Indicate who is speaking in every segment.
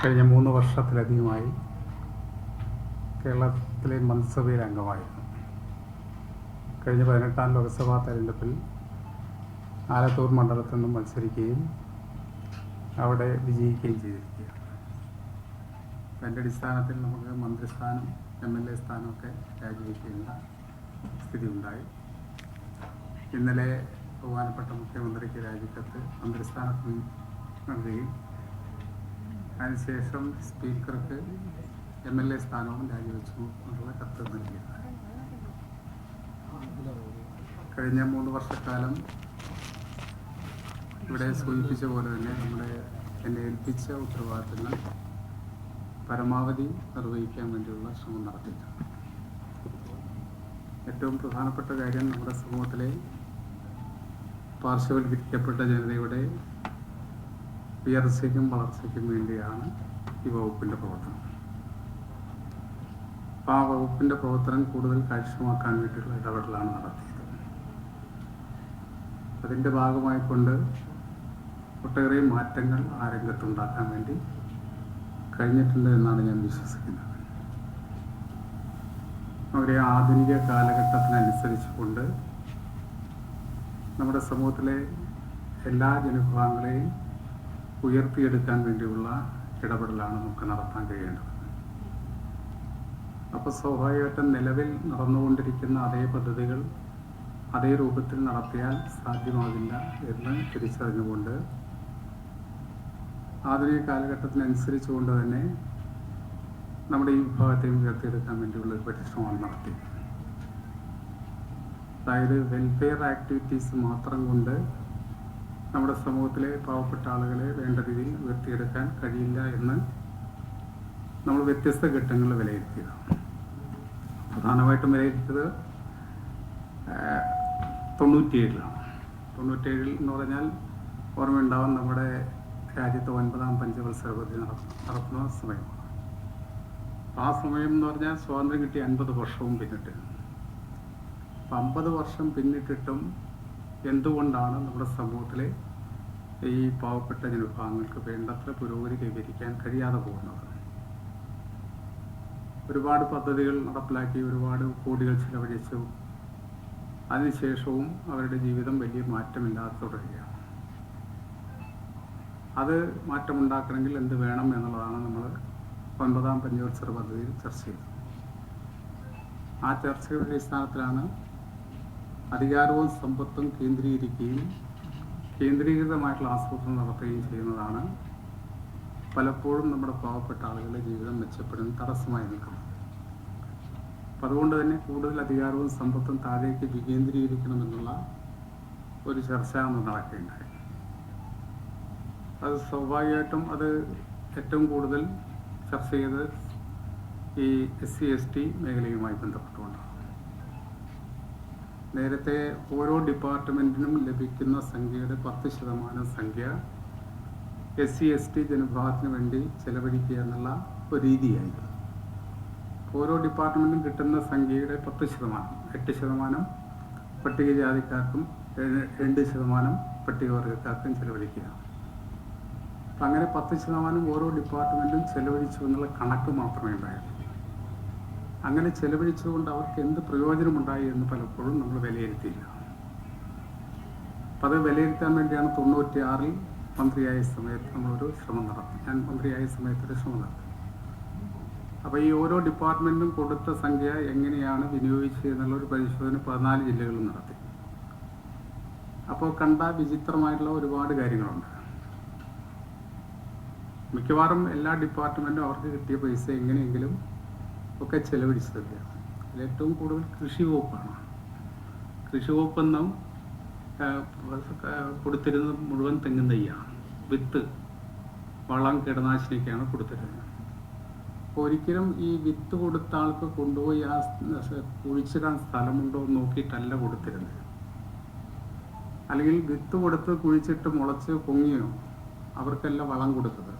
Speaker 1: കഴിഞ്ഞ മൂന്ന് വർഷത്തിലധികമായി കേരളത്തിലെ മന്ത്രിസഭയിൽ അംഗമായിരുന്നു. കഴിഞ്ഞ പതിനെട്ടാം ലോക്സഭാ തെരഞ്ഞെടുപ്പിൽ ആലത്തൂർ മണ്ഡലത്തിൽ നിന്നും മത്സരിക്കുകയും അവിടെ വിജയിക്കുകയും ചെയ്തിരിക്കുകയാണ്. അതിന്റെ അടിസ്ഥാനത്തിൽ നമുക്ക് മന്ത്രിസ്ഥാനം എം എൽ എ സ്ഥാനമൊക്കെ രാജിവെക്കേണ്ട സ്ഥിതി ഉണ്ടായി ഇന്നലെ ബഹുമാനപ്പെട്ട മുഖ്യമന്ത്രിക്ക് രാജിക്കത്ത് മന്ത്രിസ്ഥാനത്ത് നൽകുകയും അതിനുശേഷം സ്പീക്കർക്ക് എം എൽ എ സ്ഥാനവും രാജിവെച്ചു എന്നുള്ള കത്ത് നൽകിയത് കഴിഞ്ഞ മൂന്ന് വർഷക്കാലം ഇവിടെ സൂചിപ്പിച്ച പോലെ തന്നെ നമ്മുടെ എന്നെ ഏൽപ്പിച്ച ഉത്തരവാദിത്തങ്ങൾ പരമാവധി നിർവഹിക്കാൻ വേണ്ടിയുള്ള ശ്രമം നടത്തിയിട്ടുണ്ട്. ഏറ്റവും പ്രധാനപ്പെട്ട കാര്യം നമ്മുടെ സമൂഹത്തിലെ പാർശ്വവൽക്കരിക്കപ്പെട്ട ജനതയുടെ ഉയർച്ചയ്ക്കും വളർച്ചയ്ക്കും വേണ്ടിയാണ് ഈ വകുപ്പിന്റെ പ്രവർത്തനം. അപ്പോൾ ആ വകുപ്പിന്റെ പ്രവർത്തനം കൂടുതൽ കാര്യക്ഷമമാക്കാൻ വേണ്ടിയുള്ള ഇടപെടലാണ് നടത്തിയത്. അതിന്റെ ഭാഗമായിക്കൊണ്ട് ഒട്ടേറെ മാറ്റങ്ങൾ ആ രംഗത്തുണ്ടാക്കാൻ വേണ്ടി കഴിഞ്ഞിട്ടുണ്ട് എന്നാണ് ഞാൻ വിശ്വസിക്കുന്നത്. അവരെ ആധുനിക കാലഘട്ടത്തിനനുസരിച്ച് കൊണ്ട് നമ്മുടെ സമൂഹത്തിലെ എല്ലാ ജനവിഭാഗങ്ങളെയും ഉയർത്തിയെടുക്കാൻ വേണ്ടിയുള്ള ഇടപെടലാണ് നമുക്ക് നടത്താൻ കഴിയേണ്ടത്. അപ്പോൾ സ്വാഭാവികമായിട്ടും നിലവിൽ നടന്നുകൊണ്ടിരിക്കുന്ന അതേ പദ്ധതികൾ അതേ രൂപത്തിൽ നടത്തിയാൽ സാധ്യമാകില്ല എന്ന് തിരിച്ചറിഞ്ഞുകൊണ്ട് ആധുനിക കാലഘട്ടത്തിനനുസരിച്ചുകൊണ്ട് തന്നെ നമ്മുടെ ഈ വിഭാഗത്തെയും ഉയർത്തിയെടുക്കാൻ വേണ്ടിയുള്ള ഒരു പരിശ്രമമാണ് നടത്തിയത് അതായത് വെൽഫെയർ ആക്ടിവിറ്റീസ് മാത്രം കൊണ്ട് നമ്മുടെ സമൂഹത്തിലെ പാവപ്പെട്ട ആളുകളെ വേണ്ട രീതിയിൽ ഉയർത്തിയെടുക്കാൻ കഴിയില്ല എന്ന് നമ്മൾ വ്യത്യസ്ത ഘട്ടങ്ങളിൽ വിലയിരുത്തിയതാണ്. പ്രധാനമായിട്ടും വിലയിരുത്തിയത് തൊണ്ണൂറ്റിയേഴിലാണ്. തൊണ്ണൂറ്റിയേഴിൽ എന്ന് പറഞ്ഞാൽ ഓർമ്മയുണ്ടാവും നമ്മുടെ രാജ്യത്ത് ഒൻപതാം പഞ്ചവത്സര പദ്ധതി നട- നടത്തുന്ന സമയമാണ്. ആ സമയം എന്ന് പറഞ്ഞാൽ സ്വാതന്ത്ര്യം കിട്ടി അൻപത് വർഷവും പിന്നിട്ട്. അപ്പം അമ്പത് വർഷം പിന്നിട്ടിട്ടും എന്തുകൊണ്ടാണ് നമ്മുടെ സമൂഹത്തിലെ ഈ പാവപ്പെട്ട ജനവിഭാഗങ്ങൾക്ക് വേണ്ടത്ര പുരോഗതി കൈവരിക്കാൻ കഴിയാതെ പോകുന്നത്. ഒരുപാട് പദ്ധതികൾ നടപ്പിലാക്കി ഒരുപാട് കോടികൾ ചിലവഴിച്ചു. അതിനുശേഷവും അവരുടെ ജീവിതം വലിയ മാറ്റമില്ലാതെ തുടരുകയാണ്. അത് മാറ്റമുണ്ടാക്കണമെങ്കിൽ എന്ത് വേണം എന്നുള്ളതാണ് നമ്മൾ ഒൻപതാം പഞ്ചവത്സര പദ്ധതിയിൽ ചർച്ച ചെയ്തത്. ആ ചർച്ചയുടെ അടിസ്ഥാനത്തിലാണ് അധികാരവും സമ്പത്തും കേന്ദ്രീകരിക്കുകയും കേന്ദ്രീകൃതമായിട്ടുള്ള ആസൂത്രണം നടത്തുകയും ചെയ്യുന്നതാണ്. പലപ്പോഴും നമ്മുടെ പാവപ്പെട്ട ആളുകളുടെ ജീവിതം മെച്ചപ്പെടുന്ന തടസ്സമായി നിൽക്കുന്നത് അപ്പം അതുകൊണ്ട് തന്നെ കൂടുതൽ അധികാരവും സമ്പത്തും താഴേക്ക് വികേന്ദ്രീകരിക്കണമെന്നുള്ള ഒരു ചർച്ച അന്ന് നടക്കുകയുണ്ടായി. അത് സ്വാഭാവികമായിട്ടും അത് ഏറ്റവും കൂടുതൽ ചർച്ച ചെയ്ത് ഈ എസ് സി എസ് ടി മേഖലയുമായി ബന്ധപ്പെട്ടുകൊണ്ടാണ് നേരത്തെ ഓരോ ഡിപ്പാർട്ട്മെന്റിനും ലഭിക്കുന്ന സംഖ്യയുടെ പത്ത് ശതമാനം സംഖ്യ എസ് സി എസ് ടി ജനവിഭാഗത്തിന് വേണ്ടി ചെലവഴിക്കുക എന്നുള്ള ഒരു രീതിയായിരുന്നു. ഓരോ ഡിപ്പാർട്ട്മെന്റിനും കിട്ടുന്ന സംഖ്യയുടെ പത്ത് ശതമാനം എട്ട് ശതമാനം പട്ടികജാതിക്കാർക്കും രണ്ട് ശതമാനം പട്ടികവർഗക്കാർക്കും ചെലവഴിക്കുക. അപ്പം അങ്ങനെ പത്ത് ശതമാനം ഓരോ ഡിപ്പാർട്ട്മെന്റും ചെലവഴിച്ചു എന്നുള്ള കണക്ക് മാത്രമേ ഉണ്ടായിരുന്നു അങ്ങനെ ചെലവഴിച്ചുകൊണ്ട് അവർക്ക് എന്ത് പ്രയോജനമുണ്ടായി എന്ന് പലപ്പോഴും നമ്മൾ വിലയിരുത്തിയില്ല. അത് വിലയിരുത്താൻ വേണ്ടിയാണ് തൊണ്ണൂറ്റി ആറിൽ മന്ത്രിയായ സമയത്ത് നമ്മളൊരു ശ്രമം നടത്തി. ഞാൻ മന്ത്രിയായ സമയത്ത് ഒരു ശ്രമം നടത്തി. അപ്പോൾ ഈ ഓരോ ഡിപ്പാർട്ട്മെന്റും കൊടുത്ത സംഖ്യ എങ്ങനെയാണ് വിനിയോഗിച്ചത് എന്നുള്ള ഒരു പരിശോധന പതിനാല് ജില്ലകളിൽ നടത്തി. അപ്പോൾ കണ്ട വിചിത്രമായിട്ടുള്ള ഒരുപാട് കാര്യങ്ങളുണ്ട്. മിക്കവാറും എല്ലാ ഡിപ്പാർട്ട്മെന്റും അവർക്ക് കിട്ടിയ പൈസ എങ്ങനെയെങ്കിലും ഒക്കെ ചെലവഴിച്ചു തരികയാണ് അതിൽ ഏറ്റവും കൂടുതൽ കൃഷി വകുപ്പാണ്. കൃഷി വകുപ്പെന്നും കൊടുത്തിരുന്നത് മുഴുവൻ തെങ്ങും തയ്യാണ് വിത്ത് വളം കീടനാശിനിയൊക്കെയാണ് കൊടുത്തിരുന്നത്. അപ്പോൾ ഒരിക്കലും ഈ വിത്ത് കൊടുത്ത ആൾക്ക് കൊണ്ടുപോയി ആ കുഴിച്ചിടാൻ സ്ഥലമുണ്ടോ എന്ന് നോക്കിയിട്ടല്ല കൊടുത്തിരുന്നത്. അല്ലെങ്കിൽ വിത്ത് കൊടുത്ത് കുഴിച്ചിട്ട് മുളച്ച് പൊങ്ങിയോ അവർക്കല്ല വളം കൊടുത്തത്.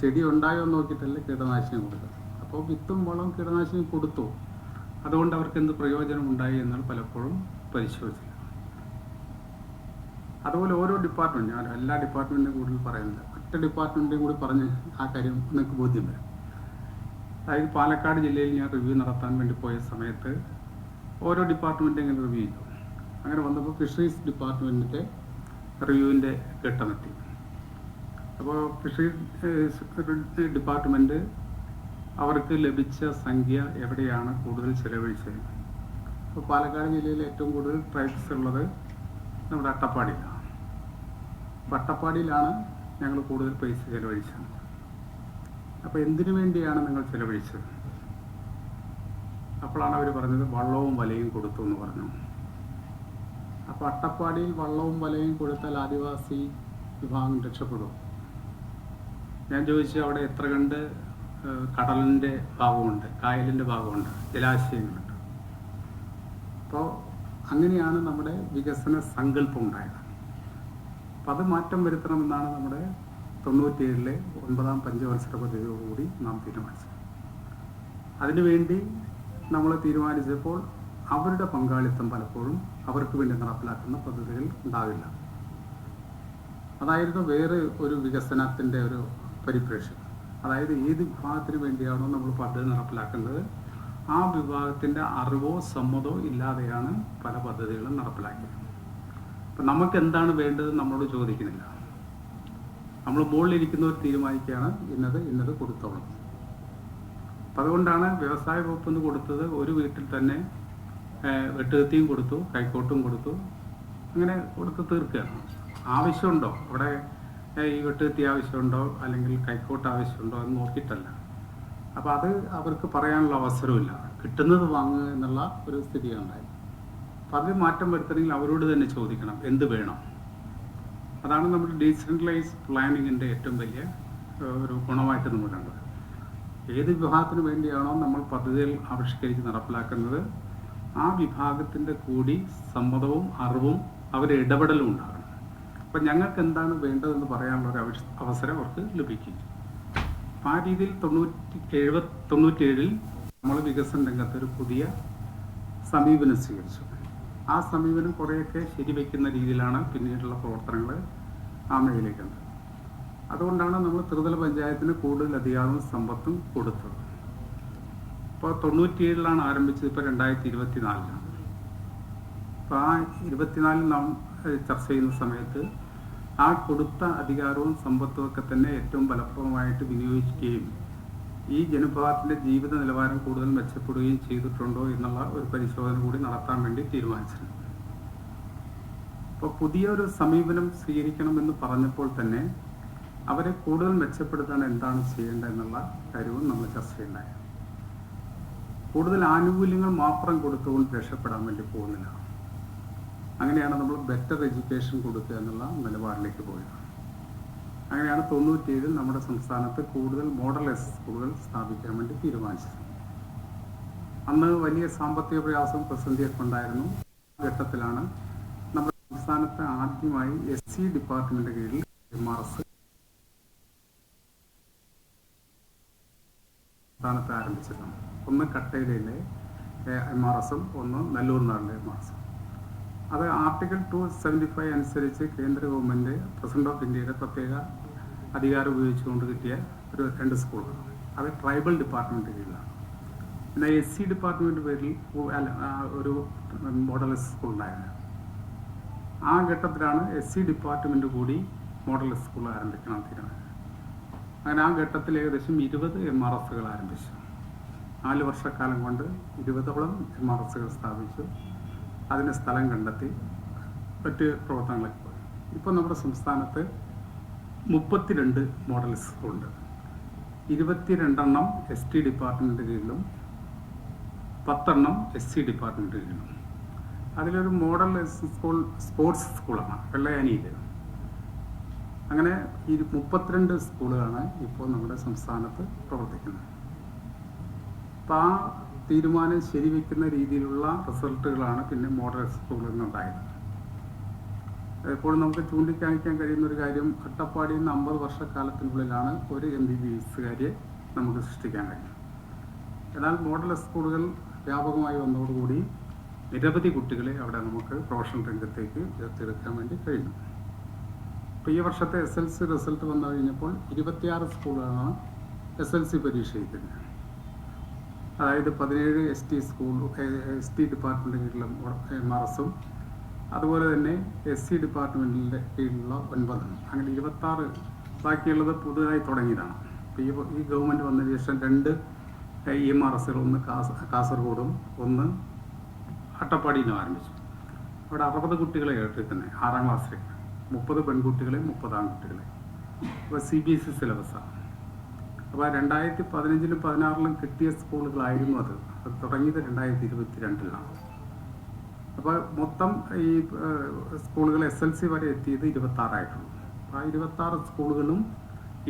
Speaker 1: ചെടി ഉണ്ടായോ നോക്കിയിട്ടല്ല കീടനാശിനി കൊടുക്കുക. അപ്പോൾ വിത്തും വളവും കീടനാശിനി കൊടുത്തു. അതുകൊണ്ട് അവർക്ക് എന്ത് പ്രയോജനം ഉണ്ടായി എന്നാൽ പലപ്പോഴും പരിശോധിക്കുക. അതുപോലെ ഓരോ ഡിപ്പാർട്ട്മെന്റ് ഞാൻ എല്ലാ ഡിപ്പാർട്ട്മെന്റിനെ കൂടുതൽ പറയുന്നില്ല മറ്റ് ഡിപ്പാർട്ട്മെന്റും കൂടി പറഞ്ഞ് ആ കാര്യം നിങ്ങൾക്ക് ബോധ്യം വരും. അതായത് പാലക്കാട് ജില്ലയിൽ ഞാൻ റിവ്യൂ നടത്താൻ വേണ്ടി പോയ സമയത്ത് ഓരോ ഡിപ്പാർട്ട്മെന്റും ഇങ്ങനെ റിവ്യൂ ചെയ്തു. അങ്ങനെ വന്നപ്പോൾ ഫിഷറീസ് ഡിപ്പാർട്ട്മെന്റിന്റെ റിവ്യൂവിന്റെ ഘട്ടമെത്തി അപ്പോൾ ഫിഷറീസ് ഡിപ്പാർട്ട്മെന്റ് അവർക്ക് ലഭിച്ച സംഖ്യ എവിടെയാണ് കൂടുതൽ ചെലവഴിച്ചത്? ഇപ്പോൾ പാലക്കാട് ജില്ലയിൽ ഏറ്റവും കൂടുതൽ ട്രൈബ്സ് ഉള്ളത് നമ്മുടെ അട്ടപ്പാടിയിലാണ്. അപ്പോൾ അട്ടപ്പാടിയിലാണ് ഞങ്ങൾ കൂടുതൽ പൈസ ചെലവഴിച്ചത്. അപ്പോൾ എന്തിനു വേണ്ടിയാണ് നിങ്ങൾ ചെലവഴിച്ചത്? അപ്പോഴാണ് അവർ പറഞ്ഞത് വള്ളവും വലയും കൊടുത്തു എന്ന് പറഞ്ഞു. അപ്പോൾ അട്ടപ്പാടിയിൽ വള്ളവും വലയും കൊടുത്താൽ ആദിവാസി വിഭാഗം രക്ഷപ്പെടും. ഞാൻ ചോദിച്ചു അവിടെ എത്ര കണ്ട് കടലിന്റെ ഭാഗമുണ്ട് കായലിന്റെ ഭാഗമുണ്ട് ജലാശയങ്ങളുണ്ട്. അപ്പോൾ അങ്ങനെയാണ് നമ്മുടെ വികസന സങ്കല്പം ഉണ്ടായത്. അപ്പം അത് മാറ്റം വരുത്തണമെന്നാണ് നമ്മുടെ തൊണ്ണൂറ്റിയേഴിലെ ഒൻപതാം പഞ്ചവത്സര പദ്ധതിയോടുകൂടി നാം തീരുമാനിച്ചത്. അതിനുവേണ്ടി നമ്മൾ തീരുമാനിച്ചപ്പോൾ അവരുടെ പങ്കാളിത്തം പലപ്പോഴും അവർക്ക് വേണ്ടി നടപ്പിലാക്കുന്ന പദ്ധതികൾ ഉണ്ടാവില്ല. അതായിരുന്നു വേറെ ഒരു വികസനത്തിന്റെ ഒരു പരിപ്രേക്ഷ്യം അതായത് ഏത് വിഭാഗത്തിന് വേണ്ടിയാണോ നമ്മൾ പദ്ധതി നടപ്പിലാക്കുന്നത് ആ വിഭാഗത്തിന്റെ അറിവോ സമ്മതോ ഇല്ലാതെയാണ് പല പദ്ധതികളും നടപ്പിലാക്കിയത്. അപ്പം നമുക്ക് എന്താണ് വേണ്ടത് നമ്മളോട് ചോദിക്കുന്നില്ല. നമ്മൾ മുകളിലിരിക്കുന്നവർ തീരുമാനിക്കുകയാണ് ഇന്നത് ഇന്നത് കൊടുത്തോളും. അപ്പം അതുകൊണ്ടാണ് വ്യവസായ വകുപ്പ് എന്ന് കൊടുത്തത് ഒരു വീട്ടിൽ തന്നെ വെട്ടുകത്തിയും കൊടുത്തു കൈക്കോട്ടും കൊടുത്തു അങ്ങനെ കൊടുത്ത് തീർക്കുകയാണ്. ആവശ്യമുണ്ടോ? അവിടെ ഈ വെട്ടുകത്തി ആവശ്യമുണ്ടോ അല്ലെങ്കിൽ കൈക്കോട്ട് ആവശ്യമുണ്ടോ എന്ന് നോക്കിയിട്ടല്ല. അപ്പോൾ അത് അവർക്ക് പറയാനുള്ള അവസരമില്ല. കിട്ടുന്നത് വാങ്ങുക എന്നുള്ള ഒരു സ്ഥിതിയാണ് ഉണ്ടായത്. അപ്പം അതിൽ മാറ്റം വരുത്തണമെങ്കിൽ അവരോട് തന്നെ ചോദിക്കണം എന്ത് വേണം? അതാണ് നമ്മുടെ ഡീസെൻട്രലൈസ് പ്ലാനിങ്ങിന്റെ ഏറ്റവും വലിയ ഒരു ഗുണമായിട്ട് നമ്മൾ കണ്ടത്. ഏത് വിഭാഗത്തിന് വേണ്ടിയാണോ നമ്മൾ പദ്ധതികൾ ആവിഷ്കരിച്ച് നടപ്പിലാക്കുന്നത് ആ വിഭാഗത്തിന്റെ കൂടി സമ്മതവും അറിവും അവരുടെ ഇടപെടലും ഉണ്ടാകണം. അപ്പം ഞങ്ങൾക്ക് എന്താണ് വേണ്ടതെന്ന് പറയാനുള്ള ഒരു അവസരം അവർക്ക് ലഭിക്കും. ആ രീതിയിൽ തൊണ്ണൂറ്റി എഴുപത് തൊണ്ണൂറ്റേഴിൽ നമ്മൾ വികസന രംഗത്ത് ഒരു പുതിയ സമീപനം സ്വീകരിച്ചു. ആ സമീപനം കുറേയൊക്കെ ശരിവെക്കുന്ന രീതിയിലാണ് പിന്നീടുള്ള പ്രവർത്തനങ്ങൾ ആ മേഖലയ്ക്കുണ്ട് അതുകൊണ്ടാണ് നമ്മൾ ത്രിതല പഞ്ചായത്തിന് കൂടുതൽ അധികാരവും സമ്പത്തും കൊടുത്തത്. ഇപ്പോൾ തൊണ്ണൂറ്റിയേഴിലാണ് ആരംഭിച്ചത് ഇപ്പോൾ രണ്ടായിരത്തി ഇരുപത്തിനാലിലാണ് അപ്പോൾ ആ ഇരുപത്തിനാലിൽ നാം ചർച്ച ചെയ്യുന്ന സമയത്ത് ആ കൊടുത്ത അധികാരവും സമ്പത്തും ഒക്കെ തന്നെ ഏറ്റവും ഫലപ്രദമായിട്ട് വിനിയോഗിക്കുകയും ഈ ജനവിഭാഗത്തിന്റെ ജീവിത നിലവാരം കൂടുതൽ മെച്ചപ്പെടുകയും ചെയ്തിട്ടുണ്ടോ എന്നുള്ള ഒരു പരിശോധന കൂടി നടത്താൻ വേണ്ടി തീരുമാനിച്ചിരുന്നു. അപ്പോൾ പുതിയൊരു സമീപനം സ്വീകരിക്കണമെന്ന് പറഞ്ഞപ്പോൾ തന്നെ അവരെ കൂടുതൽ മെച്ചപ്പെടുത്താൻ എന്താണ് ചെയ്യേണ്ടത് എന്നുള്ള കാര്യവും നമ്മൾ ചർച്ച ചെയ്യേണ്ടത് കൂടുതൽ ആനുകൂല്യങ്ങൾ മാത്രം കൊടുത്തുകൊണ്ട് രക്ഷപ്പെടാൻ വേണ്ടി പോകുന്നില്ല. അങ്ങനെയാണ് നമ്മൾ ബെറ്റർ എഡ്യൂക്കേഷൻ കൊടുക്കുക എന്നുള്ള നിലപാടിലേക്ക് പോയത്. അങ്ങനെയാണ് തൊണ്ണൂറ്റിയേഴിൽ നമ്മുടെ സംസ്ഥാനത്ത് കൂടുതൽ മോഡൽ സ്കൂളുകൾ സ്ഥാപിക്കാൻ വേണ്ടി തീരുമാനിച്ചത്. അന്ന് വലിയ സാമ്പത്തിക പ്രയാസം പ്രതിസന്ധിയൊക്കെ ഉണ്ടായിരുന്നു. ഘട്ടത്തിലാണ് നമ്മുടെ സംസ്ഥാനത്ത് ആദ്യമായി എസ് സി ഡിപ്പാർട്ട്മെന്റ് കീഴിൽ എം ആർ എസ് സംസ്ഥാനത്ത് ആരംഭിച്ചിട്ടുണ്ട് ഒന്ന് കട്ടയിലെ എം ആർ എസും ഒന്ന് നല്ലൂർ നാടിലെ എം ആർ എസും അത് ആർട്ടിക്കിൾ ടു സെവന്റി ഫൈവ് അനുസരിച്ച് കേന്ദ്ര ഗവൺമെന്റ് പ്രസിഡന്റ് ഓഫ് ഇന്ത്യയുടെ പ്രത്യേക അധികാരം ഉപയോഗിച്ചുകൊണ്ട് കിട്ടിയ ഒരു രണ്ട് സ്കൂളുകളാണ് അത് ട്രൈബൽ ഡിപ്പാർട്ട്മെന്റ് കീഴിലാണ്. പിന്നെ എസ് സി ഡിപ്പാർട്ട്മെന്റ് പേരിൽ ഒരു മോഡൽ സ്കൂൾ ഉണ്ടായിരുന്നു ആ ഘട്ടത്തിലാണ് എസ് സി ഡിപ്പാർട്ട്മെന്റ് കൂടി മോഡൽ സ്കൂൾ ആരംഭിക്കണം തീരുമാനം. അങ്ങനെ ആ ഘട്ടത്തിൽ ഏകദേശം ഇരുപത് എം ആർ എസുകൾ ആരംഭിച്ചു. നാല് വർഷക്കാലം കൊണ്ട് ഇരുപതോളം എം ആർ എസുകൾ സ്ഥാപിച്ചു. അതിന് സ്ഥലം കണ്ടെത്തി മറ്റ് പ്രവർത്തനങ്ങളൊക്കെ പോയി. ഇപ്പോൾ നമ്മുടെ സംസ്ഥാനത്ത് മുപ്പത്തിരണ്ട് മോഡൽ സ്കൂളുണ്ട് ഇരുപത്തിരണ്ടെണ്ണം എസ് ടി ഡിപ്പാർട്ട്മെന്റ് കീഴിലും പത്തെണ്ണം എസ് സി ഡിപ്പാർട്ട്മെന്റ് കീഴിലും. അതിലൊരു മോഡൽ സ്കൂൾ സ്പോർട്സ് സ്കൂളാണ് വെള്ളയാനിയിൽ അങ്ങനെ ഈ മുപ്പത്തിരണ്ട് സ്കൂളുകളാണ് ഇപ്പോൾ നമ്മുടെ സംസ്ഥാനത്ത് പ്രവർത്തിക്കുന്നത്. അപ്പോൾ ആ തീരുമാനം ശരിവെക്കുന്ന രീതിയിലുള്ള റിസൾട്ടുകളാണ് പിന്നെ മോഡൽ സ്കൂളിൽ നിന്നുണ്ടായത്. ഇപ്പോൾ നമുക്ക് ചൂണ്ടിക്കാണിക്കാൻ കഴിയുന്ന ഒരു കാര്യം അട്ടപ്പാടിയിൽ നിന്ന് അമ്പത് വർഷക്കാലത്തിനുള്ളിലാണ് ഒരു എം ബി ബി എസുകാരിയെ നമുക്ക് സൃഷ്ടിക്കാൻ കഴിയും എന്നാൽ മോഡൽ സ്കൂളുകൾ വ്യാപകമായി വന്നതോടുകൂടി നിരവധി കുട്ടികളെ അവിടെ നമുക്ക് പ്രൊഫഷണൽ രംഗത്തേക്ക് ഉയർത്തിയെടുക്കാൻ വേണ്ടി കഴിഞ്ഞു ഇപ്പോൾ ഈ വർഷത്തെ എസ് എൽ സി റിസൾട്ട് വന്നു കഴിഞ്ഞപ്പോൾ ഇരുപത്തിയാറ് സ്കൂളുകളാണ് എസ് എൽ സി പരീക്ഷ എഴുതുന്നത് അതായത് പതിനേഴ് S T school S T department കീഴിലുള്ള എം അതുപോലെ തന്നെ എസ് സി ഡിപ്പാർട്ട്മെന്റിന്റെ കീഴിലുള്ള ഒൻപതും. അങ്ങനെ ഇരുപത്താറ് ബാക്കിയുള്ളത് പുതുതായി തുടങ്ങിയതാണ്. ഈ ഈ ഗവൺമെന്റ് വന്നതിന് ശേഷം രണ്ട് ഇ എം ആർ എസുകൾ ഒന്ന് കാസ കാസർഗോഡും ഒന്ന് അട്ടപ്പാടിയിലും ആരംഭിച്ചു. അവിടെ അറുപത് കുട്ടികളെ എടുക്കുന്നത് ആറാം ക്ലാസ്സിലേക്ക്. മുപ്പത് പെൺകുട്ടികളെ മുപ്പത് ആൺകുട്ടികളെ അപ്പോൾ സി ബി എസ് ഇ സിലബസാണ്. അപ്പോൾ രണ്ടായിരത്തി പതിനഞ്ചിലും പതിനാറിലും കിട്ടിയ സ്കൂളുകളായിരുന്നു അത്. അത് തുടങ്ങിയത് രണ്ടായിരത്തി ഇരുപത്തി രണ്ടിലാണ് അപ്പോൾ മൊത്തം ഈ സ്കൂളുകൾ എസ് എൽ സി വരെ എത്തിയത് ഇരുപത്തി ആറായിട്ടുള്ളൂ അപ്പോൾ ആ ഇരുപത്തി ആറ് സ്കൂളുകളും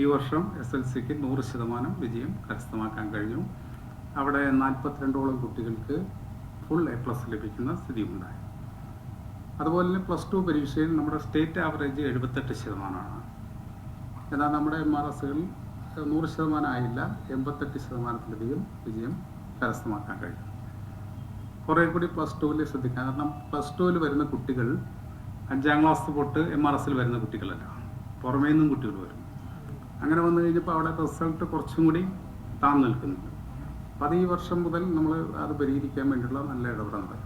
Speaker 1: ഈ വർഷം എസ് എൽ സിക്ക് നൂറ് ശതമാനം വിജയം കരസ്ഥമാക്കാൻ കഴിഞ്ഞു. അവിടെ നാൽപ്പത്തിരണ്ടോളം കുട്ടികൾക്ക് ഫുൾ എ പ്ലസ് ലഭിക്കുന്ന സ്ഥിതിയുണ്ടായി അതുപോലെ തന്നെ പ്ലസ് ടു പരീക്ഷയിൽ നമ്മുടെ സ്റ്റേറ്റ് ആവറേജ് എഴുപത്തെട്ട് ശതമാനമാണ്. എന്നാൽ നമ്മുടെ എം ആർ എസുകൾ നൂറ് ശതമാനം ആയില്ല എൺപത്തെട്ട് ശതമാനത്തിലധികം വിജയം കരസ്ഥമാക്കാൻ കഴിയും. കുറേ കൂടി പ്ലസ് ടുവിൽ ശ്രദ്ധിക്കാം. കാരണം പ്ലസ് ടുവിൽ വരുന്ന കുട്ടികൾ അഞ്ചാം ക്ലാസ് തൊട്ട് എം ആർ എസിൽ വരുന്ന കുട്ടികളല്ല. പുറമേ നിന്നും കുട്ടികൾ വരും. അങ്ങനെ വന്നു കഴിഞ്ഞപ്പോൾ അവിടെ റിസൾട്ട് കുറച്ചും കൂടി താന്നു നിൽക്കുന്നുണ്ട്. അപ്പം അത് ഈ വർഷം മുതൽ നമ്മൾ അത് പരിഹരിക്കാൻ വേണ്ടിയുള്ള നല്ല ഇടപെടലുണ്ട്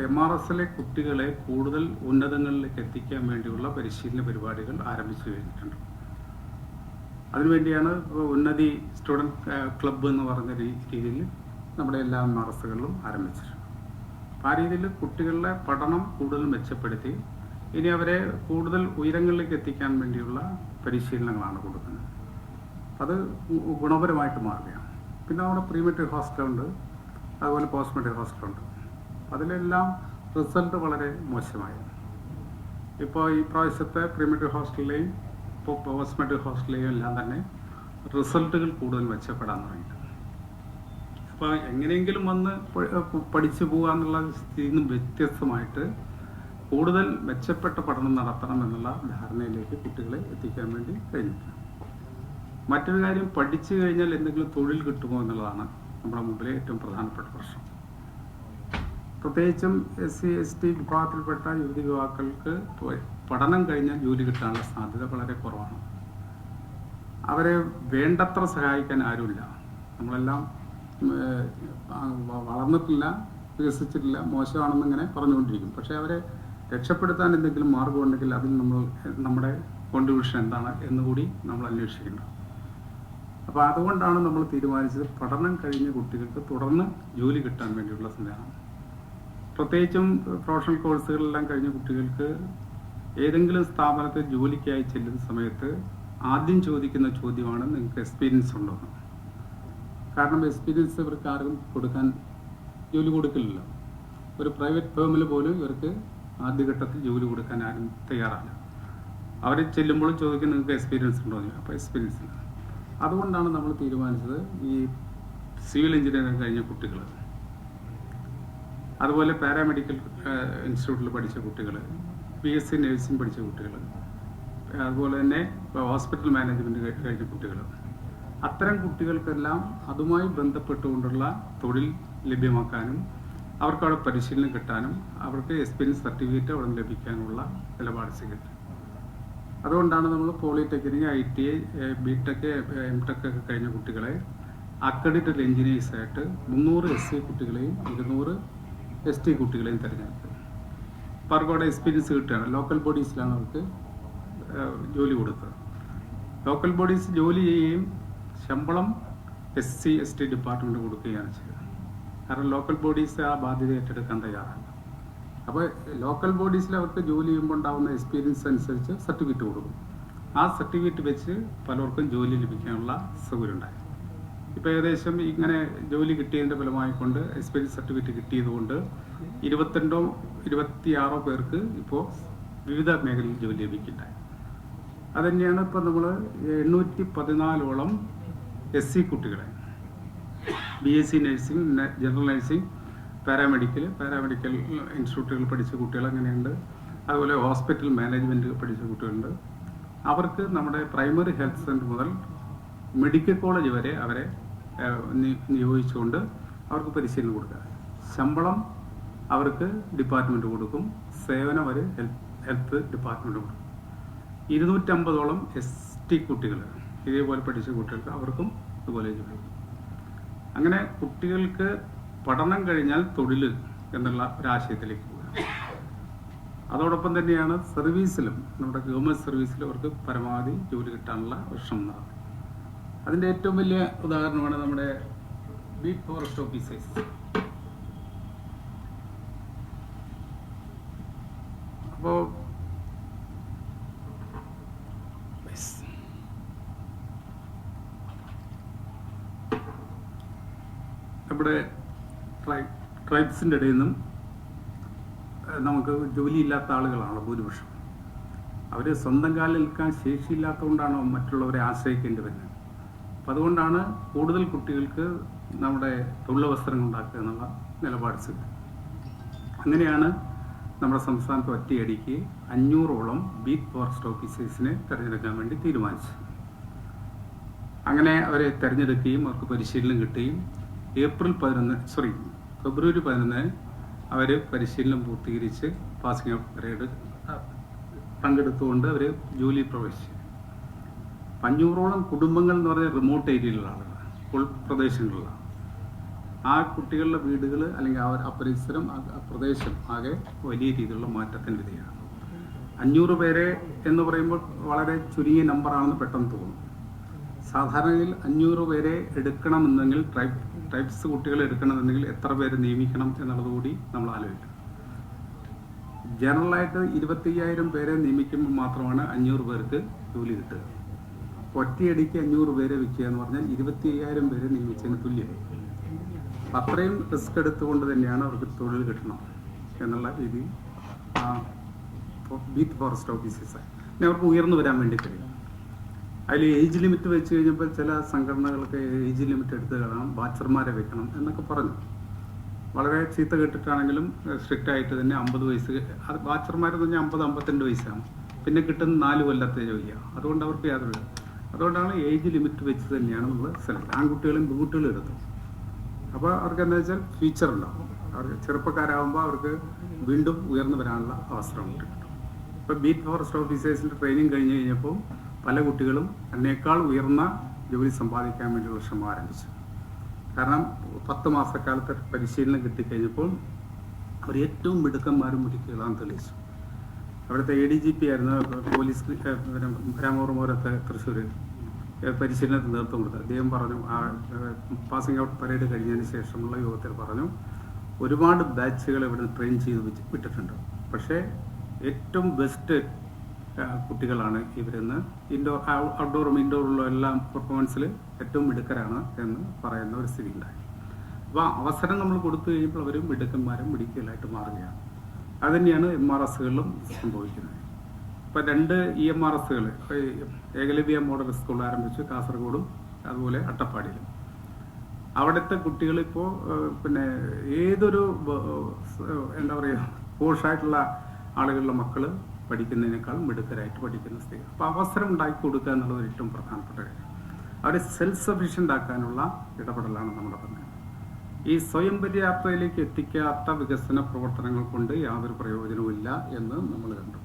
Speaker 1: എം ആർ എസിലെ കുട്ടികളെ കൂടുതൽ ഉന്നതങ്ങളിലേക്ക് എത്തിക്കാൻ വേണ്ടിയുള്ള പരിശീലന പരിപാടികൾ ആരംഭിച്ചു കഴിഞ്ഞിട്ടുണ്ട്. അതിനുവേണ്ടിയാണ് വേണ്ടിയാണ് ഉന്നതി സ്റ്റുഡന്റ് ക്ലബ്ബ് എന്ന് പറഞ്ഞ രീതിയിൽ നമ്മുടെ എല്ലാ മാറസുകളിലും ആരംഭിച്ചിട്ടുണ്ട് അപ്പോൾ ആ രീതിയിൽ കുട്ടികളുടെ പഠനം കൂടുതൽ മെച്ചപ്പെടുത്തി ഇനി അവരെ കൂടുതൽ ഉയരങ്ങളിലേക്ക് എത്തിക്കാൻ വേണ്ടിയുള്ള പരിശീലനങ്ങളാണ് കൊടുക്കുന്നത്. അത് ഗുണപരമായിട്ട് മാറുകയാണ്. പിന്നെ അവിടെ പ്രീമെട്രിക് ഹോസ്റ്റലുണ്ട് അതുപോലെ പോസ്റ്റ് മെട്രിക് ഹോസ്റ്റലുണ്ട് അതിലെല്ലാം റിസൾട്ട് വളരെ മോശമായി ഇപ്പോൾ ഈ പ്രാവശ്യത്തെ പ്രീമെട്രിക് ഹോസ്റ്റലിലെയും ഇപ്പോൾ പോസ്റ്റ് മെഡിക്കൽ എല്ലാം തന്നെ റിസൾട്ടുകൾ കൂടുതൽ മെച്ചപ്പെടാൻ തുടങ്ങിയിട്ടുണ്ട് അപ്പോൾ എങ്ങനെയെങ്കിലും വന്ന് പഠിച്ചു പോകുക എന്നുള്ള സ്ഥിതിയിൽ നിന്നും വ്യത്യസ്തമായിട്ട് കൂടുതൽ മെച്ചപ്പെട്ട പഠനം നടത്തണം എന്നുള്ള ധാരണയിലേക്ക് കുട്ടികളെ എത്തിക്കാൻ വേണ്ടി കഴിഞ്ഞിട്ടുണ്ട്. മറ്റൊരു കാര്യം പഠിച്ചു കഴിഞ്ഞാൽ എന്തെങ്കിലും തൊഴിൽ കിട്ടുമോ എന്നുള്ളതാണ് നമ്മുടെ മുമ്പിലെ ഏറ്റവും പ്രധാനപ്പെട്ട പ്രശ്നം. പ്രത്യേകിച്ചും എസ് സി എസ് ടി വിഭാഗത്തിൽപ്പെട്ട യുവതി യുവാക്കൾക്ക് പഠനം കഴിഞ്ഞാൽ ജോലി കിട്ടാനുള്ള സാധ്യത വളരെ കുറവാണ്. അവരെ വേണ്ടത്ര സഹായിക്കാൻ ആരുമില്ല. നമ്മളെല്ലാം വളർന്നിട്ടില്ല വികസിച്ചിട്ടില്ല മോശമാണെന്നിങ്ങനെ പറഞ്ഞുകൊണ്ടിരിക്കും. പക്ഷേ അവരെ രക്ഷപ്പെടുത്താൻ എന്തെങ്കിലും മാർഗമുണ്ടെങ്കിൽ അതിൽ നമ്മൾ നമ്മുടെ കോൺട്രിബ്യൂഷൻ എന്താണ് എന്നുകൂടി നമ്മൾ അന്വേഷിക്കേണ്ടത് അപ്പോൾ അതുകൊണ്ടാണ് നമ്മൾ തീരുമാനിച്ചത് പഠനം കഴിഞ്ഞ കുട്ടികൾക്ക് തുടർന്ന് ജോലി കിട്ടാൻ വേണ്ടിയുള്ള സംവിധാനം. പ്രത്യേകിച്ചും പ്രൊഫഷണൽ കോഴ്സുകളെല്ലാം കഴിഞ്ഞ കുട്ടികൾക്ക് ഏതെങ്കിലും സ്ഥാപനത്തിൽ ജോലിക്കായി ചെല്ലുന്ന സമയത്ത് ആദ്യം ചോദിക്കുന്ന ചോദ്യമാണ് നിങ്ങൾക്ക് എക്സ്പീരിയൻസ് ഉണ്ടോ. കാരണം എക്സ്പീരിയൻസ് ഇവർക്ക് ആർക്കും കൊടുക്കാൻ ജോലി കൊടുക്കില്ലല്ലോ. ഒരു പ്രൈവറ്റ് ഫേമിൽ പോലും ഇവർക്ക് ആദ്യഘട്ടത്തിൽ ജോലി കൊടുക്കാൻ ആരും തയ്യാറല്ല. അവർ ചെല്ലുമ്പോൾ ചോദിക്കും നിങ്ങൾക്ക് എക്സ്പീരിയൻസ് ഉണ്ടോ എന്ന്. അപ്പോൾ എക്സ്പീരിയൻസ് ഇല്ല. അതുകൊണ്ടാണ് നമ്മൾ തീരുമാനിച്ചത് ഈ സിവിൽ എഞ്ചിനീയറിംഗ് കഴിഞ്ഞ കുട്ടികൾ അതുപോലെ പാരാമെഡിക്കൽ ഇൻസ്റ്റിറ്റ്യൂട്ടിൽ പഠിച്ച കുട്ടികൾ പി എസ് സി നഴ്സിംഗ് പഠിച്ച കുട്ടികൾ അതുപോലെ തന്നെ ഹോസ്പിറ്റൽ മാനേജ്മെന്റ് കഴിഞ്ഞ കുട്ടികൾ അത്തരം കുട്ടികൾക്കെല്ലാം അതുമായി ബന്ധപ്പെട്ടുകൊണ്ടുള്ള തൊഴിൽ ലഭ്യമാക്കാനും അവർക്ക് അവിടെ പരിശീലനം കിട്ടാനും അവർക്ക് എക്സ്പീരിയൻസ് സർട്ടിഫിക്കറ്റ് അവിടെ നിന്ന് ലഭിക്കാനുള്ള നിലപാട് സ്വീകരിച്ചു. അതുകൊണ്ടാണ് നമ്മൾ polytechnic I T I B tech M tech ഒക്കെ കഴിഞ്ഞ കുട്ടികളെ അക്രഡിറ്റഡ് എഞ്ചിനീയേഴ്സ് ആയിട്ട് മുന്നൂറ് എസ് സി കുട്ടികളെയും ഇരുന്നൂറ് എസ് ടി കുട്ടികളെയും തിരഞ്ഞെടുത്തത്. അവിടെ എക്സ്പീരിയൻസ് കിട്ടുകയാണ്. ലോക്കൽ ബോഡീസിലാണ് അവർക്ക് ജോലി കൊടുത്തത് ലോക്കൽ ബോഡീസ് ജോലി ചെയ്യുകയും ശമ്പളം S C S T department കൊടുക്കുകയാണ് ചെയ്തത് കാരണം ലോക്കൽ ബോഡീസ് ആ ബാധ്യത ഏറ്റെടുക്കാൻ തയ്യാറല്ല അപ്പോൾ ലോക്കൽ ബോഡീസിൽ അവർക്ക് ജോലി ചെയ്യുമ്പോൾ ഉണ്ടാകുന്ന എക്സ്പീരിയൻസ് അനുസരിച്ച് സർട്ടിഫിക്കറ്റ് കൊടുക്കും. ആ സർട്ടിഫിക്കറ്റ് വെച്ച് പലർക്കും ജോലി ലഭിക്കാനുള്ള സൗകര്യം ഉണ്ടായി ഇപ്പോൾ ഏകദേശം ഇങ്ങനെ ജോലി കിട്ടിയതിന്റെ ഫലമായിക്കൊണ്ട് എക്സ്പീരിയൻസ് സർട്ടിഫിക്കറ്റ് കിട്ടിയതുകൊണ്ട് ഇരുപത്തിരണ്ടോ ഇരുപത്തിയാറോ പേർക്ക് ഇപ്പോൾ വിവിധ മേഖലയിൽ ജോലി ലഭിക്കുന്നുണ്ടായി അതുതന്നെയാണ് ഇപ്പോൾ നമ്മൾ എണ്ണൂറ്റി പതിനാലോളം എസ് സി കുട്ടികളെ. B S C nursing general nursing paramedical paramedical ഇൻസ്റ്റിറ്റ്യൂട്ടുകൾ പഠിച്ച കുട്ടികൾ അങ്ങനെയുണ്ട്. അതുപോലെ ഹോസ്പിറ്റൽ മാനേജ്മെന്റ് പഠിച്ച കുട്ടികളുണ്ട്. അവർക്ക് നമ്മുടെ പ്രൈമറി ഹെൽത്ത് സെന്റർ മുതൽ മെഡിക്കൽ കോളേജ് വരെ അവരെ നിയോഗിച്ചുകൊണ്ട് അവർക്ക് പരിശീലനം കൊടുക്കുക. ശമ്പളം അവർക്ക് ഡിപ്പാർട്ട്മെന്റ് കൊടുക്കും. സേവനം അവർ ഹെൽത്ത് ഡിപ്പാർട്ട്മെന്റ് കൊടുക്കും. ഇരുന്നൂറ്റമ്പതോളം എസ് ടി കുട്ടികൾ ഇതേപോലെ പഠിച്ച കുട്ടികൾക്ക് അവർക്കും ഇതുപോലെ ജോലി അങ്ങനെ കുട്ടികൾക്ക് പഠനം കഴിഞ്ഞാൽ തൊഴിൽ എന്നുള്ള ഒരാശയത്തിലേക്ക് പോകുക അതോടൊപ്പം തന്നെയാണ് സർവീസിലും നമ്മുടെ ഗവൺമെന്റ് സർവീസിലും അവർക്ക് പരമാവധി ജോലി കിട്ടാനുള്ള ഒരു ശ്രമം നടത്തുന്നത് അതിന്റെ ഏറ്റവും വലിയ ഉദാഹരണമാണ് നമ്മുടെ ബീറ്റ് ഫോറസ്റ്റ് ഓഫീസേഴ്സ് അപ്പോൾ നമ്മുടെ ട്രൈ- ട്രൈബ്സിന്റെ ഇടയിൽ നിന്നും നമുക്ക് ജോലിയില്ലാത്ത ആളുകളാണ് ഭൂരിപക്ഷം. അവർ സ്വന്തം കാലിൽ നിൽക്കാൻ ശേഷിയില്ലാത്തതുകൊണ്ടാണ് മറ്റുള്ളവരെ ആശ്രയിക്കേണ്ടി വരുന്നത്. അപ്പം അതുകൊണ്ടാണ് കൂടുതൽ കുട്ടികൾക്ക് നമ്മുടെ തൊഴിലവസരങ്ങൾ ഉണ്ടാക്കുക എന്നുള്ള നിലപാട് അങ്ങനെയാണ് നമ്മുടെ സംസ്ഥാനത്ത് ഒറ്റയടിക്ക് അഞ്ഞൂറോളം ബീറ്റ് ഫോറസ്റ്റ് ഓഫീസേഴ്സിനെ തിരഞ്ഞെടുക്കാൻ വേണ്ടി തീരുമാനിച്ചു. അങ്ങനെ അവരെ തിരഞ്ഞെടുക്കുകയും അവർക്ക് പരിശീലനം കിട്ടുകയും ഏപ്രിൽ പതിനൊന്ന് സോറി ഫെബ്രുവരി പതിനൊന്നിന് അവർ പരിശീലനം പൂർത്തീകരിച്ച് പാസിംഗ് ഔട്ട് പരേഡ് പങ്കെടുത്തുകൊണ്ട് അവർ ജോലി പ്രവേശിച്ചു. അഞ്ഞൂറോളം കുടുംബങ്ങൾ എന്ന് പറഞ്ഞാൽ റിമോട്ട് ഏരിയയിലുള്ള ആളുകൾ ഉൾപ്രദേശങ്ങളിലുള്ള ആ കുട്ടികളുടെ വീടുകൾ അല്ലെങ്കിൽ ആ പരിസരം പ്രദേശം ആകെ വലിയ രീതിയിലുള്ള മാറ്റത്തിന് വിധേയാണ് അഞ്ഞൂറ് പേരെ എന്ന് പറയുമ്പോൾ വളരെ ചുരുങ്ങിയ നമ്പറാണെന്ന് പെട്ടെന്ന് തോന്നും. സാധാരണയിൽ അഞ്ഞൂറ് പേരെ എടുക്കണമെന്നെങ്കിൽ ട്രൈബ് ട്രൈബ്സ് കുട്ടികൾ എടുക്കണമെന്നുണ്ടെങ്കിൽ എത്ര പേരെ നിയമിക്കണം എന്നുള്ളത് കൂടി നമ്മൾ ആലോചിക്കണം. ജനറലായിട്ട് ഇരുപത്തയ്യായിരം പേരെ നിയമിക്കുമ്പോൾ മാത്രമാണ് അഞ്ഞൂറ് പേർക്ക് ജോലി കിട്ടുക. ഒറ്റയടിക്ക് അഞ്ഞൂറ് പേരെ വിൽക്കുക എന്ന് പറഞ്ഞാൽ ഇരുപത്തി അയ്യായിരം പേരെ നിയമിച്ചതിന് തുല്യമായി അത്രയും റിസ്ക് എടുത്തുകൊണ്ട് തന്നെയാണ് അവർക്ക് തൊഴിൽ കിട്ടണം എന്നുള്ള രീതിയിൽ ബീത്ത് ഫോറസ്റ്റ് ഓഫീസേഴ്സ് പിന്നെ അവർക്ക് ഉയർന്നു വരാൻ വേണ്ടി കഴിയും. അതിൽ ഏജ് ലിമിറ്റ് വെച്ച് കഴിഞ്ഞപ്പോൾ ചില സംഘടനകൾക്ക് ഏജ് ലിമിറ്റ് എടുത്ത് കളയണം ബാച്ചർമാരെ വെക്കണം എന്നൊക്കെ പറഞ്ഞു. വളരെ ചീത്ത കേട്ടിട്ടാണെങ്കിലും സ്ട്രിക്റ്റ് ആയിട്ട് തന്നെ അമ്പത് വയസ്സ് അത് ബാച്ചർമാരെന്ന് പറഞ്ഞാൽ അമ്പത് അമ്പത്തിരണ്ട് വയസ്സാണ്. പിന്നെ കിട്ടുന്ന നാല് കൊല്ലത്തെ ജോലിയാണ് അതുകൊണ്ട് അവർക്ക് യാതൊരു അതുകൊണ്ടാണ് ഏജ് ലിമിറ്റ് വെച്ച് തന്നെയാണ് നമ്മൾ സെലക്ട് ആൺകുട്ടികളും പെൺകുട്ടികളും എടുത്തത്. അപ്പോൾ അവർക്ക് എന്താ വെച്ചാൽ ഫ്യൂച്ചർ ഉണ്ടാവും. അവർക്ക് ചെറുപ്പക്കാരാകുമ്പോൾ അവർക്ക് വീണ്ടും ഉയർന്നു വരാനുള്ള അവസരം കിട്ടും. ഇപ്പോൾ ബീറ്റ് ഫോറസ്റ്റ് ഓഫീസേഴ്സിന്റെ ട്രെയിനിങ് കഴിഞ്ഞ് കഴിഞ്ഞപ്പോൾ പല കുട്ടികളും എന്നേക്കാൾ ഉയർന്ന ജോലി സമ്പാദിക്കാൻ വേണ്ടിയുള്ള ശ്രമം ആരംഭിച്ചു. കാരണം പത്ത് മാസക്കാലത്തെ പരിശീലനം കിട്ടിക്കഴിഞ്ഞപ്പോൾ അവർ ഏറ്റവും മിടുക്കന്മാരും മിടുക്കുകളാണ് തെളിയിച്ചു. അവിടുത്തെ എ ഡി ജി പി ആയിരുന്നു പോലീസ് പിന്നെ തൃശ്ശൂർ പരിശീലനത്തിന് നേതൃത്വം കൊടുത്തത്. അദ്ദേഹം പറഞ്ഞു ആ പാസിംഗ് ഔട്ട് പരേഡ് കഴിഞ്ഞതിന് ശേഷമുള്ള യോഗത്തിൽ പറഞ്ഞു ഒരുപാട് ബാച്ചുകൾ ഇവിടെ ട്രെയിൻ ചെയ്ത് വിട്ടിട്ടുണ്ട്. പക്ഷേ ഏറ്റവും ബെസ്റ്റ് കുട്ടികളാണ് ഇവരെന്ന് ഇൻഡോർ ഔട്ട്ഡോറും ഇൻഡോറുള്ള എല്ലാം പെർഫോമൻസിൽ ഏറ്റവും മിടുക്കരാണ് എന്ന് പറയുന്ന ഒരു സ്ഥിതി ഉണ്ടായി. അപ്പോൾ അവസരം നമ്മൾ കൊടുത്തു കഴിയുമ്പോൾ അവരും മിടുക്കന്മാരും മിടുക്കലായിട്ട് മാറുകയാണ്. അതുതന്നെയാണ് എം ആർ എസുകളിലും സംഭവിക്കുന്നത്. ഇപ്പം രണ്ട് ഇ എം ആർ എസുകൾ ഏകലവ്യ മോഡൽ സ്കൂൾ ആരംഭിച്ചു കാസർഗോഡും അതുപോലെ അട്ടപ്പാടിയിലും. അവിടുത്തെ കുട്ടികളിപ്പോൾ പിന്നെ ഏതൊരു എന്താ പറയുക പോഷായിട്ടുള്ള ആളുകളുടെ മക്കൾ പഠിക്കുന്നതിനേക്കാൾ മിടുക്കരായിട്ട് പഠിക്കുന്ന സ്ഥിതി അപ്പോൾ അവസരം ഉണ്ടാക്കി കൊടുക്കുക എന്നുള്ളത് ഏറ്റവും പ്രധാനപ്പെട്ട കാര്യം. അവരെ സെൽഫ് സഫീഷ്യന്റ് ആക്കാനുള്ള ഇടപെടലാണ് നമ്മുടെ പറഞ്ഞത് ഈ സ്വയം പര്യാപ്തയിലേക്ക് എത്തിക്കാത്ത വികസന പ്രവർത്തനങ്ങൾ കൊണ്ട് യാതൊരു പ്രയോജനവും ഇല്ല എന്ന് നമ്മൾ കണ്ടു.